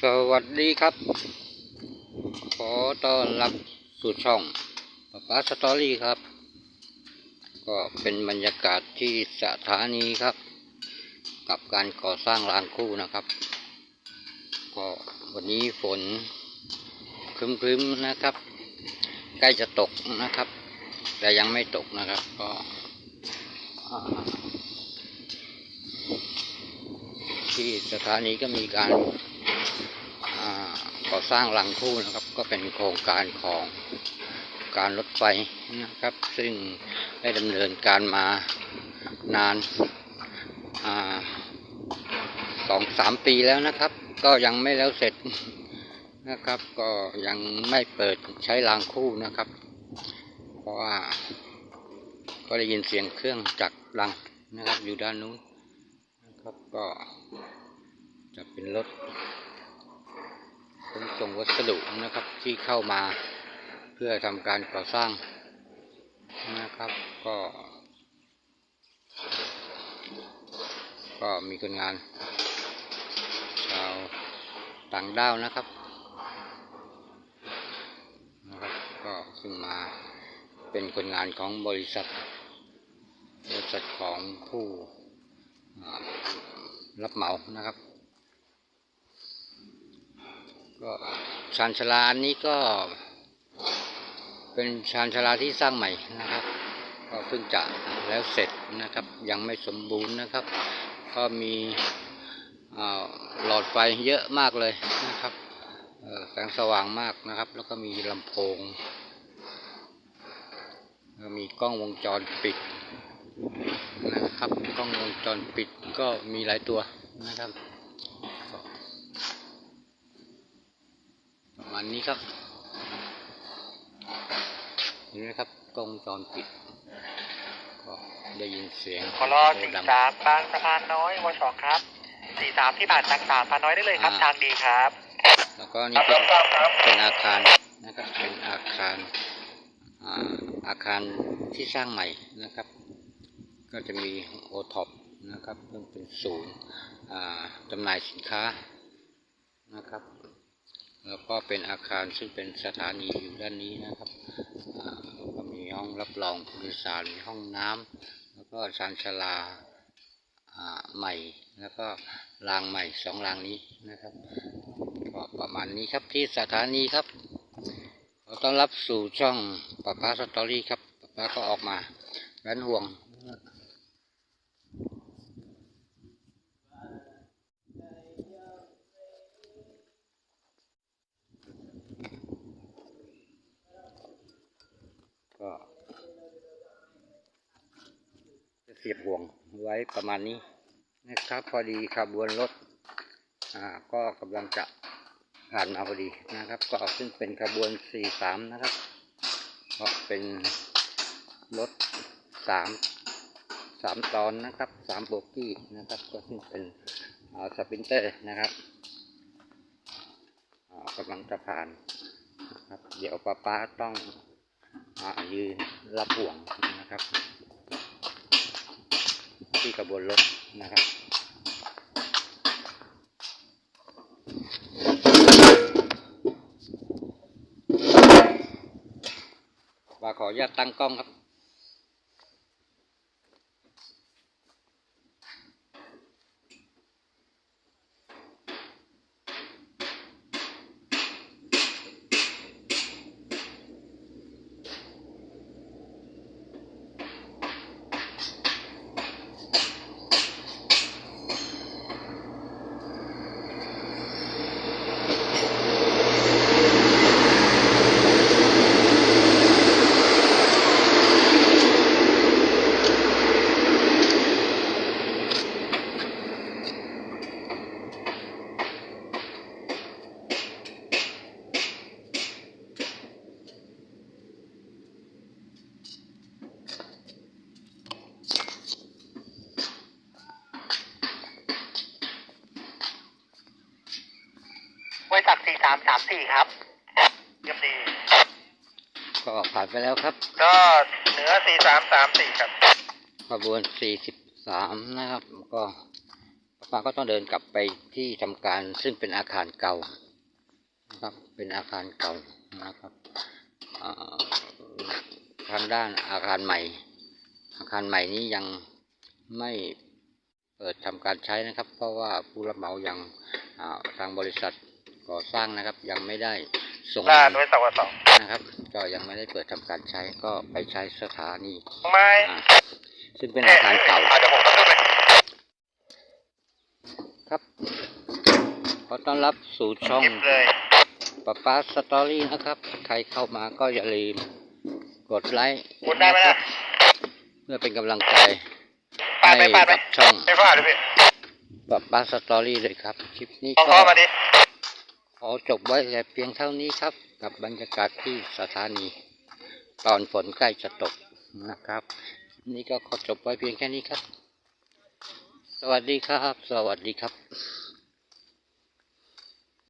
สวัสดีครับ ขอต้อนรับสู่ช่องป๊าป๊าสตอรี่ครับ ก็เป็นบรรยากาศที่สถานีครับ กับการก่อสร้างรางคู่นะครับ ก็วันนี้ฝนครึ้มๆนะครับ ใกล้จะตกนะครับ แต่ยังไม่ตกนะครับ ก็อ่า ที่สถานีก็มีการก่อสร้างรังคู่นะครับ ก็เป็นโครงการของการรถไฟนะครับ ซึ่งได้ดำเนินการมานานสองสามปีแล้วนะครับ ก็ยังไม่แล้วเสร็จนะครับ ก็ยังไม่เปิดใช้รางคู่นะครับ เพราะว่าก็ได้ยินเสียงเครื่องจักรรังนะครับอยู่ด้านนู้น ครับก็จะเป็นรถขนส่งวัสดุนะครับที่เข้ามาเพื่อทำการก่อสร้างนะครับก็ ก็มีคนงาน ชาวต่างด้าวนะครับนะครับ ก็ซึ่งมาเป็นคนงานของบริษัทบริษัทของผู้อ่า รับเหมานะครับ ก็ชานชาลาอันนี้ก็ เป็นชานชาลาที่สร้างใหม่นะครับ ก็เพิ่งจะแล้วเสร็จนะครับ ยังไม่สมบูรณ์นะครับ ก็มีหลอดไฟเยอะมากเลยนะครับแสงสว่างมากนะครับ แล้วก็มีลำโพงแล้วมีกล้องวงจรปิด นะครับกล้องวงจรปิดก็มีหลายตัวนะครับก็ประมาณนี้ครับเห็นไหมครับกล้องวงจรปิดก็ได้ยินเสียงขอรอโสี่ดังสามบางสะพานน้อยวชครับสี่สามที่ผ่านทางสามพานน้อยได้เลยครับอ่าทางดีครับ แล้วก็นี่เป็นเป็นอาคารนะครับเป็นอาคารอ่าอาคารที่สร้างใหม่นะครับ ก็จะมีโอท็อปนะครับเพิ่มเป็นศูนย์จำหน่ายสินค้านะครับ แล้วก็เป็นอาคารซึ่งเป็นสถานีอยู่ด้านนี้นะครับก็มีห้องรับรองผู้โดยสารมีห้องน้ำแล้วก็ชานชลาใหม่ แล้วก็รางใหม่สองรางนี้นะครับก็ประมาณนี้ครับที่สถานีครับขอต้อนรับสู่ช่องป้าปาสตอรี่ครับป้าปาก็ออกมาร้นห่วง ก็จะเสียบห่วงไว้ประมาณนี้นะครับ พอดีขบวนรถอ่าก็กำลังจะผ่านมาพอดีนะครับ ก็ซึ่งเป็นขบวน 43 นะครับก็เป็นรถสามสามตอนนะครับสามโบกี้นะครับ ก็ซึ่งเป็นอ่าสปินเตอร์นะครับอ่ากำลังจะผ่านนะครับ เดี๋ยวป้าป้าต้องอายืนรับห่วงนะครับ ที่ขบวนรถนะครับว่าขออนุญาตตั้งกล้องครับ บริษัท สี่สามสามสี่ครับเยี่ยมดี ก็ผ่านไปแล้วครับ ก็เหนือสี่สามสามสี่ครับ ขบวน43นะครับ ก็ป้าก็ต้องเดินกลับไปที่ทำการซึ่งเป็นอาคารเก่านะครับ เป็นอาคารเก่านะครับอ่าทางด้านอาคารใหม่ อาคารใหม่นี้ยังไม่เปิดทำการใช้นะครับ เพราะว่าผู้รับเหมายังอ่าทางบริษัท ก่อสร้างนะครับ ยังไม่ได้ส่งลาดด้วยสวัสดิ์นะครับ ก็ยังไม่ได้เปิดทำการใช้ก็ไปใช้สถานีไม่อ่าซึ่งเป็นอาคารเก่าเดี๋ยวผมต้องไปครับขอต้อนรับสู่ช่องเก็บเลยป๊าป๊าสตอรี่นะครับ ใครเข้ามาก็อย่าลืมกดไลค์คุณได้ไหมนะครัล่ะบเพื่อเป็นกำลังใจปาดไหมให้ปาดไหมกับช่องไม่พลาดเลยพี่ป๊าป๊าสตอรี่เลยครับ คลิปนี้ลองก็เข้ามาดิข อจบไว้แต่เพียงเท่านี้ครับ กับบรรยากาศที่สถานี ตอนฝนใกล้จะตกนะครับ นี่ก็ขอจบไว้เพียงแค่นี้ครับ สวัสดีครับ สวัสดีครับ